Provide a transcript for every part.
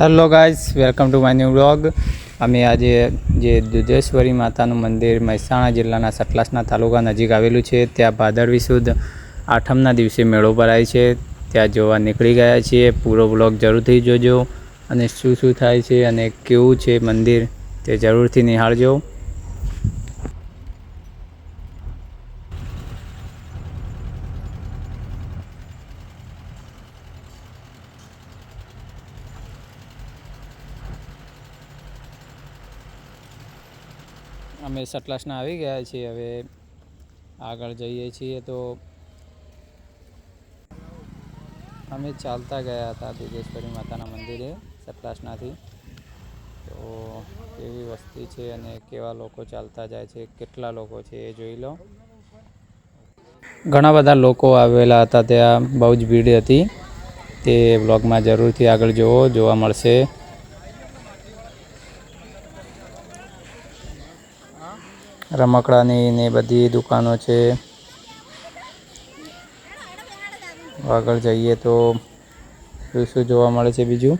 Hello guys welcome to my new vlog અમે આજે જે દુધેશ્વરી માતાનું મંદિર મહેસાણા જિલ્લાના સતલાસના તાલુકા નજીક આવેલું છે, ત્યાં ભાદરવી સુદ આઠમના દિવસે મેળો ભરાય છે. ત્યાં જોવા નીકળી ગયા છીએ. પૂરો વ્લોગ જરૂરથી જોજો અને શું શું થાય છે અને કેવું છે મંદિર તે જરૂરથી નિહાળજો. અમે સટલાસના આવી ગયા છીએ, હવે આગળ જઈએ છીએ તો અમે ચાલતા ગયા હતા દુધેશ્વરી માતાના મંદિરે સટલાસનાથી. તો કેવી વસ્તી છે અને કેવા લોકો ચાલતા જાય છે, કેટલા લોકો છે એ જોઈ લો. ઘણા બધા લોકો આવેલા હતા ત્યાં, બહુ જ ભીડ હતી. તે બ્લોગમાં જરૂરથી આગળ જોવો જોવા મળશે. રમકડાની ને બધી દુકાનો છે. આગળ જઈએ તો શું શું જોવા મળે છે બીજું?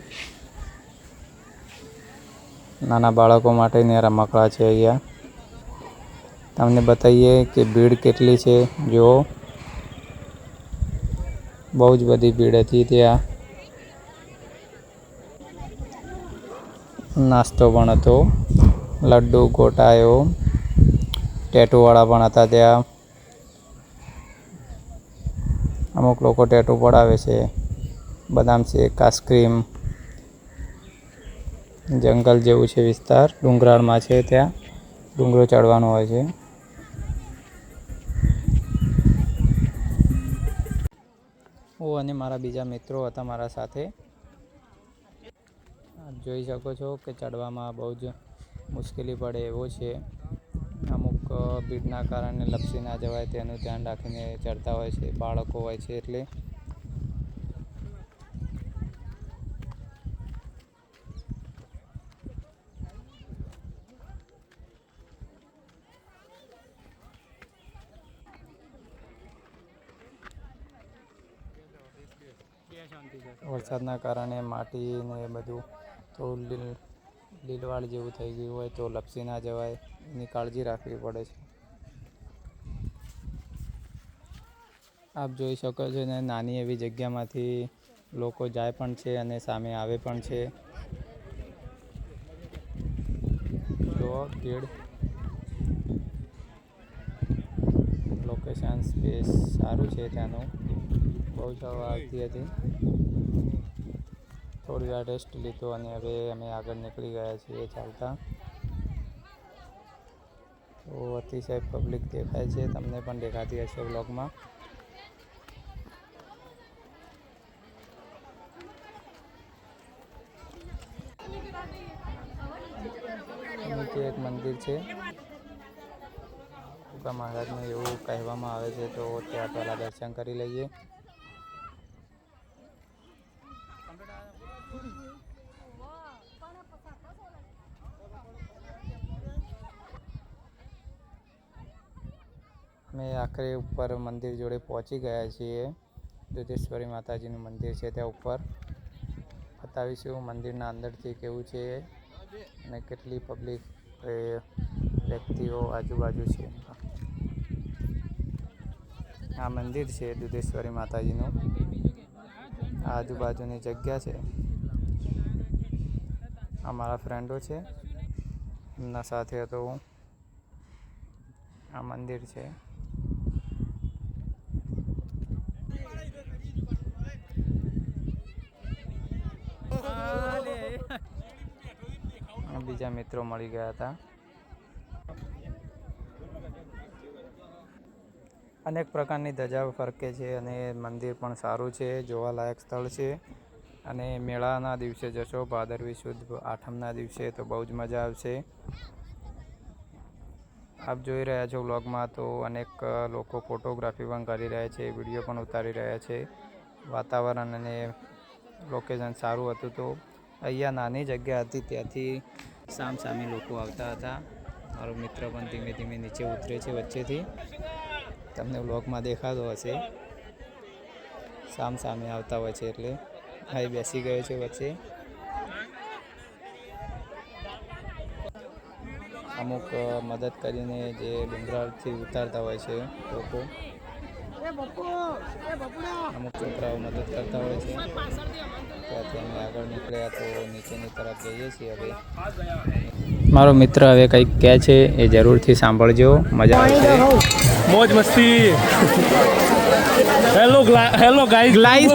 નાના બાળકો માટેની રમકડા છે અહીંયા. તમને બતાવીએ કે ભીડ કેટલી છે? જુઓ. બહુ જ બધી ભીડ હતી ત્યાં. નાસ્તો પણ હતો. લડ્ડુ ગોટાયો ટેટુવાળા પણ હતા ત્યાં. અમુક લોકો ટેટુ પડાવે છે. બદામ શેક, આઈસ્ક્રીમ, જંગલ જેવું છે વિસ્તાર. ડુંગરાળમાં છે ત્યાં. ડુંગરો ચડવાનો હોય છે. હું અને મારા બીજા મિત્રો હતા મારા સાથે. જોઈ શકો છો કે ચડવામાં બહુ જ મુશ્કેલી પડે એવો છે. ભીડના કારણે લપસી ના જવાય તેનું ધ્યાન રાખીને ચડતા હોય છે, બાળકો હોય છે એટલે. વરસાદના કારણે માટી ને એ બધું થોડું લીલ લીલવાળ જેવું થઈ ગયું હોય તો લપસી ના જવાય, એની કાળજી રાખવી પડે છે. આપ જોઈ શકો છો ને, નાની એવી જગ્યામાંથી લોકો જાય પણ છે અને સામે આવે પણ છે. જુઓ ભીડ લોકેશન સ્પેસ સારું છે ત્યાંનું. બહુ જ આવતી હતી. થોડી વાર રેસ્ટ લીધો અને હવે અમે આગળ નીકળી ગયા છીએ ચાલતા. તો અતિશય પબ્લિક દેખાય છે, તમને પણ દેખાતી હશે વ્લોગમાં નીચે એક મંદિર છે. ઉગા મહારાજનું એવું કહેવામાં આવે છે, તો ત્યાં પહેલાં દર્શન કરી લઈએ. અમે આખરે ઉપર મંદિર જોડે પહોંચી ગયા છીએ. દુધેશ્વરી માતાજીનું મંદિર છે ત્યાં ઉપર. બતાવીશું મંદિરના અંદરથી કેવું છે અને કેટલી પબ્લિક વ્યક્તિઓ આજુબાજુ છે. આ મંદિર છે દુધેશ્વરી માતાજીનું. આજુબાજુની જગ્યા છે. આ મારા ફ્રેન્ડો છે. એમના સાથે હતો હું. આ મંદિર છે અને બીજા મિત્રો મળી ગયા હતા. અનેક પ્રકારની ધજા ફરકે છે અને મંદિર પણ સારું છે, જોવાલાયક સ્થળ છે. અને મેળાના દિવસે જશો, ભાદરવી સુદ આઠમના દિવસે તો બહુ જ મજા આવશે. આપ જોઈ રહ્યા છો વ્લોગમાં તો અનેક લોકો ફોટોગ્રાફી પણ કરી રહ્યા છે, વીડિયો પણ ઉતારી રહ્યા છે. વાતાવરણ અને લોકેશન સારું હતું તો અહીંયા નાની જગ્યા હતી, ત્યાંથી સામ સામે લોકો આવતા હતા. મારો મિત્ર પણ ધીમે ધીમે નીચે ઉતરે છે વચ્ચેથી. તમને બ્લોગમાં દેખાતો હશે. સામ સામે આવતા હોય છે એટલે ભાઈ બેસી ગયો છે વચ્ચે. અમુક મદદ કરીને જે ડુંગરાળથી ઉતારતા હોય છે લોકો. અમુક છોકરાઓ મદદ કરતા હોય છે. ત્યાંથી અમે આગળ નીકળ્યા તો નીચેની તરફ જઈએ છીએ હવે. મારો મિત્ર હવે કંઈક કહે છે એ જરૂરથી સાંભળજો. મજા આવશે મોજ મસ્તી. Hello hello guys guys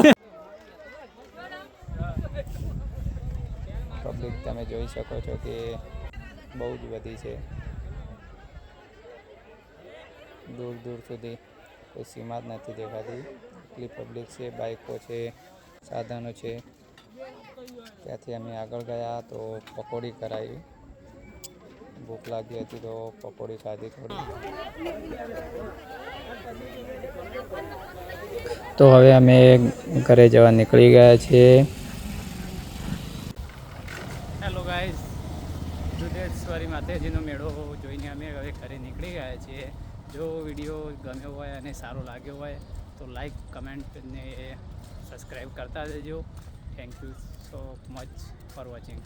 public તમે જોઈ શકો છો કે બહુ જ વધી છે. દૂર દૂર સુધી કોઈ સીમા જ નથી દેખાતી. એટલી પબ્લિક છે, બાઇકો છે, સાધનો છે. ત્યાંથી અમે આગળ ગયા તો પકોડી કરાવી ભૂખ લાગી હતી તો પકોડી ખાધી થોડી. તો હવે અમે ઘરે જવા નીકળી ગયા છીએ. હેલો ગાઈઝ જુદેશ્વરી માતાજીનો મેળો જોઈને અમે હવે ઘરે નીકળી ગયા છીએ. જો વીડિયો ગમ્યો હોય અને સારો લાગ્યો હોય, તો લાઈક કમેન્ટ ને સબસ્ક્રાઈબ કરતા જજો thank you so much for watching